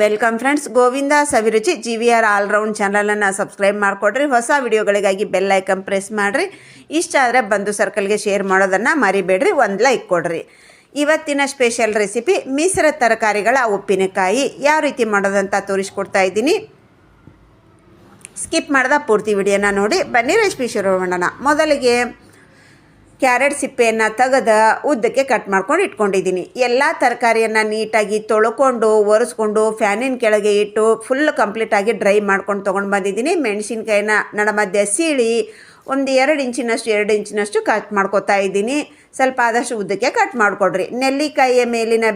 Welcome friends, Govinda Saviruchi G V R all round ಚಾನಲನ್ನು subscribe ಮಾಡಿಕೊಡ್ರಿ. ಹೊಸ ವಿಡಿಯೋಗಳಿಗಾಗಿ ಬೆಲ್ ಐಕನ್ ಪ್ರೆಸ್ ಮಾಡಿರಿ. ಇಷ್ಟ ಆದರೆ ಬಂಧು ಸರ್ಕಲ್ಗೆ ಶೇರ್ ಮಾಡೋದನ್ನು ಮರಿಬೇಡ್ರಿ, ಒಂದು ಲೈಕ್ ಕೊಡ್ರಿ. ಇವತ್ತಿನ ಸ್ಪೆಷಲ್ ರೆಸಿಪಿ ಮಿಶ್ರ ತರಕಾರಿಗಳ ಉಪ್ಪಿನಕಾಯಿ. ಯಾವ ರೀತಿ ಮಾಡೋದಂತ ತೋರಿಸ್ಕೊಡ್ತಾ ಇದ್ದೀನಿ. ಸ್ಕಿಪ್ ಮಾಡ್ದ ಪೂರ್ತಿ ವಿಡಿಯೋನ ನೋಡಿ. ಬನ್ನಿ ರೆಸಿಪಿ ಶುರು ಮಾಡೋಣ. ಮೊದಲಿಗೆ ಕ್ಯಾರೆಟ್ ಸಿಪ್ಪೆಯನ್ನು ತೆಗೆದು ಉದ್ದಕ್ಕೆ ಕಟ್ ಮಾಡ್ಕೊಂಡು ಇಟ್ಕೊಂಡಿದ್ದೀನಿ. ಎಲ್ಲ ತರಕಾರಿಯನ್ನು ನೀಟಾಗಿ ತೊಳ್ಕೊಂಡು, ಒರೆಸ್ಕೊಂಡು ಫ್ಯಾನಿನ ಕೆಳಗೆ ಇಟ್ಟು ಫುಲ್ ಕಂಪ್ಲೀಟಾಗಿ ಡ್ರೈ ಮಾಡ್ಕೊಂಡು ತೊಗೊಂಡು ಬಂದಿದ್ದೀನಿ. ಮೆಣಸಿನ್ಕಾಯಿನ ನಡಮಧ್ಯೆ ಸೀಳಿ ಒಂದು ಎರಡು ಇಂಚಿನಷ್ಟು ಎರಡು ಇಂಚಿನಷ್ಟು ಕಟ್ ಮಾಡ್ಕೊತಾ ಇದ್ದೀನಿ. ಸ್ವಲ್ಪ ಆದಷ್ಟು ಉದ್ದಕ್ಕೆ ಕಟ್ ಮಾಡಿಕೊಡ್ರಿ. ನೆಲ್ಲಿಕಾಯಿಯ ಮೇಲಿನ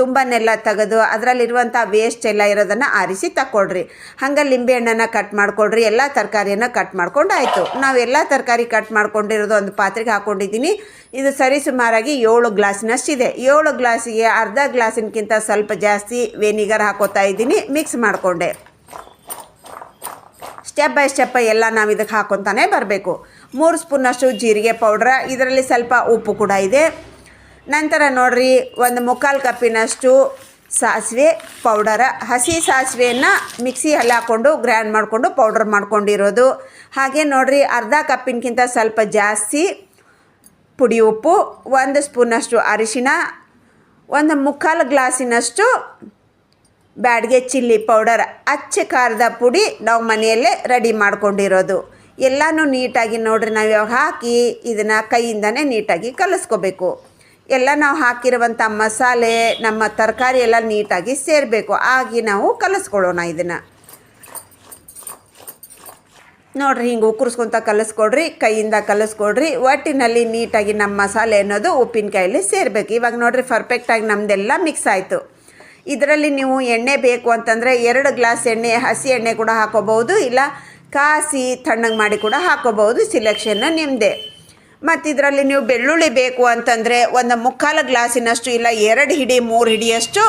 ತುಂಬನೆಲ್ಲ ತೆಗೆದು ಅದರಲ್ಲಿರುವಂಥ ವೇಸ್ಟ್ ಎಲ್ಲ ಇರೋದನ್ನು ಆರಿಸಿ ತಗೊಳ್ರಿ ಹಂಗೆ ಲಿಂಬೆಹಣ್ಣನ್ನು ಕಟ್ ಮಾಡಿಕೊಡ್ರಿ ಎಲ್ಲ ತರಕಾರಿಯನ್ನು ಕಟ್ ಮಾಡ್ಕೊಂಡು ಆಯಿತು. ನಾವು ಎಲ್ಲ ತರಕಾರಿ ಕಟ್ ಮಾಡ್ಕೊಂಡಿರೋದು ಒಂದು ಪಾತ್ರೆಗೆ ಹಾಕ್ಕೊಂಡಿದ್ದೀನಿ ಇದು ಸರಿ ಸುಮಾರಾಗಿ ಏಳು ಗ್ಲಾಸಿನಷ್ಟಿದೆ. ಏಳು ಗ್ಲಾಸಿಗೆ ಅರ್ಧ ಗ್ಲಾಸಿನಕ್ಕಿಂತ ಸ್ವಲ್ಪ ಜಾಸ್ತಿ ವೆನಿಗರ್ ಹಾಕೋತಾ ಇದ್ದೀನಿ. ಮಿಕ್ಸ್ ಮಾಡಿಕೊಂಡೆ. ಸ್ಟೆಪ್ ಬೈ ಸ್ಟೆಪ್ ಎಲ್ಲ ನಾವು ಇದಕ್ಕೆ ಹಾಕೊತಾನೆ ಬರಬೇಕು. ಮೂರು ಸ್ಪೂನಷ್ಟು ಜೀರಿಗೆ ಪೌಡ್ರ, ಇದರಲ್ಲಿ ಸ್ವಲ್ಪ ಉಪ್ಪು ಕೂಡ ಇದೆ. ನಂತರ ನೋಡ್ರಿ, ಒಂದು ಮುಕ್ಕಾಲು ಕಪ್ಪಿನಷ್ಟು ಸಾಸಿವೆ ಪೌಡರ. ಹಸಿ ಸಾಸಿವೆಯನ್ನು ಮಿಕ್ಸಿ ಮಿಕ್ಸಿಯಲ್ಲಿ ಹಾಕ್ಕೊಂಡು ಗ್ರ್ಯಾಂಡ್ ಮಾಡಿಕೊಂಡು ಪೌಡರ್ ಮಾಡ್ಕೊಂಡಿರೋದು. ಹಾಗೆ ನೋಡ್ರಿ, ಅರ್ಧ ಕಪ್ಪಿನಕ್ಕಿಂತ ಸ್ವಲ್ಪ ಜಾಸ್ತಿ ಪುಡಿ ಉಪ್ಪು, ಒಂದು ಸ್ಪೂನಷ್ಟು ಅರಿಶಿನ ಒಂದು ಮುಕ್ಕಾಲು ಗ್ಲಾಸಿನಷ್ಟು ಬ್ಯಾಡ್ಗೆ ಚಿಲ್ಲಿ ಪೌಡರ್, ಅಚ್ಚ ಖಾರದ ಪುಡಿ ನಾವು ಮನೆಯಲ್ಲೇ ರೆಡಿ ಮಾಡ್ಕೊಂಡಿರೋದು. ಎಲ್ಲನೂ ನೀಟಾಗಿ ನೋಡ್ರಿ, ನಾವು ಯಾವಾಗ ಹಾಕಿ ಇದನ್ನು ಕೈಯಿಂದನೇ ನೀಟಾಗಿ ಕಲಿಸ್ಕೋಬೇಕು. ಎಲ್ಲ ನಾವು ಹಾಕಿರುವಂಥ ಮಸಾಲೆ, ನಮ್ಮ ತರಕಾರಿ ಎಲ್ಲ ನೀಟಾಗಿ ಸೇರಬೇಕು. ಆಗಿ ನಾವು ಕಲಿಸ್ಕೊಳ್ಳೋಣ ಇದನ್ನು. ನೋಡ್ರಿ, ಹಿಂಗೆ ಉಕ್ಕರಿಸ್ಕೊತ ಕಲಿಸ್ಕೊಡ್ರಿ, ಕೈಯಿಂದ ಕಲಿಸ್ಕೊಡ್ರಿ. ಒಟ್ಟಿನಲ್ಲಿ ನೀಟಾಗಿ ನಮ್ಮ ಮಸಾಲೆ ಅನ್ನೋದು ಉಪ್ಪಿನಕಾಯಲ್ಲಿ ಸೇರಬೇಕು. ಇವಾಗ ನೋಡ್ರಿ ಪರ್ಫೆಕ್ಟಾಗಿ ನಮ್ಮದೆಲ್ಲ ಮಿಕ್ಸ್ ಆಯಿತು. ಇದರಲ್ಲಿ ನೀವು ಎಣ್ಣೆ ಬೇಕು ಅಂತಂದರೆ ಎರಡು ಗ್ಲಾಸ್ ಎಣ್ಣೆ, ಹಸಿ ಎಣ್ಣೆ ಕೂಡ ಹಾಕೋಬಹುದು. ಇಲ್ಲ, ಕಾಸಿ ತಣ್ಣಗೆ ಮಾಡಿ ಕೂಡ ಹಾಕೋಬಹುದು ಸಿಲೆಕ್ಷನ್ನು ನಿಮ್ಮದೇ ಮತ್ತು ಇದರಲ್ಲಿ ನೀವು ಬೆಳ್ಳುಳ್ಳಿ ಬೇಕು ಅಂತಂದರೆ ಒಂದು ಮುಕ್ಕಾಲು ಗ್ಲಾಸಿನಷ್ಟು ಇಲ್ಲ ಎರಡು ಹಿಡಿ, ಮೂರು ಹಿಡಿಯಷ್ಟು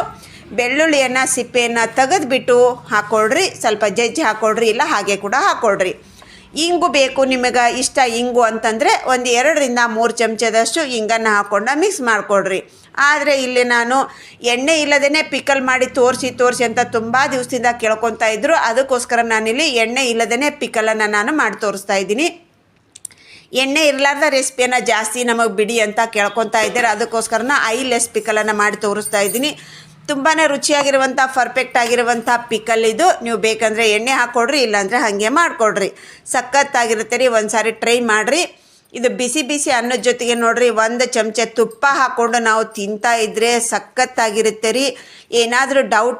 ಬೆಳ್ಳುಳ್ಳಿಯನ್ನು ಸಿಪ್ಪೆಯನ್ನು ತೆಗೆದುಬಿಟ್ಟು ಹಾಕ್ಕೊಳ್ರಿ ಸ್ವಲ್ಪ ಜಜ್ಜಿ ಹಾಕ್ಕೊಳ್ರಿ ಇಲ್ಲ ಹಾಗೆ ಕೂಡ ಹಾಕ್ಕೊಳ್ರಿ ಇಂಗು ಬೇಕು ನಿಮಗೆ, ಇಷ್ಟ ಇಂಗು ಅಂತಂದರೆ ಒಂದು ಎರಡರಿಂದ ಮೂರು ಚಮಚದಷ್ಟು ಇಂಗನ್ನು ಹಾಕ್ಕೊಂಡು ಮಿಕ್ಸ್ ಮಾಡಿಕೊಡ್ರಿ ಆದರೆ ಇಲ್ಲಿ ನಾನು ಎಣ್ಣೆ ಇಲ್ಲದೇ ಪಿಕಲ್ ಮಾಡಿ ತೋರಿಸಿ ತೋರಿಸಿ ಅಂತ ತುಂಬ ದಿವಸದಿಂದ ಕೇಳ್ಕೊತಾ ಇದ್ದರು ಅದಕ್ಕೋಸ್ಕರ ನಾನಿಲ್ಲಿ ಎಣ್ಣೆ ಇಲ್ಲದೇ ಪಿಕಲನ್ನು ನಾನು ಮಾಡಿ ತೋರಿಸ್ತಾ ಇದ್ದೀನಿ. ಎಣ್ಣೆ ಇರಲಾರ್ದ ರೆಸಿಪಿಯನ್ನು ಜಾಸ್ತಿ ನಮಗೆ ಬಿಡಿ ಅಂತ ಕೇಳ್ಕೊತಾ ಇದ್ದಾರೆ. ಅದಕ್ಕೋಸ್ಕರನ ಐ ಲೆಸ್ ಪಿಕಲನ್ನು ಮಾಡಿ ತೋರಿಸ್ತಾ ಇದ್ದೀನಿ. ತುಂಬಾ ರುಚಿಯಾಗಿರುವಂಥ ಪರ್ಫೆಕ್ಟ್ ಆಗಿರುವಂಥ ಪಿಕಲ್ ಇದು. ನೀವು ಬೇಕಂದರೆ ಎಣ್ಣೆ ಹಾಕ್ಕೊಡ್ರಿ ಇಲ್ಲಾಂದರೆ ಹಾಗೆ ಮಾಡಿಕೊಡ್ರಿ. ಸಖತ್ತಾಗಿರುತ್ತೆ ರೀ ಒಂದು ಸಾರಿ ಟ್ರೈ ಮಾಡಿರಿ. ಇದು ಬಿಸಿ ಬಿಸಿ ಅನ್ನದ ಜೊತೆಗೆ ನೋಡ್ರಿ, ಒಂದು ಚಮಚ ತುಪ್ಪ ಹಾಕ್ಕೊಂಡು ನಾವು ತಿಂತಾ ಇದ್ದರೆ ಸಖತ್ತಾಗಿರುತ್ತೆ ರೀ. ಏನಾದರೂ ಡೌಟ್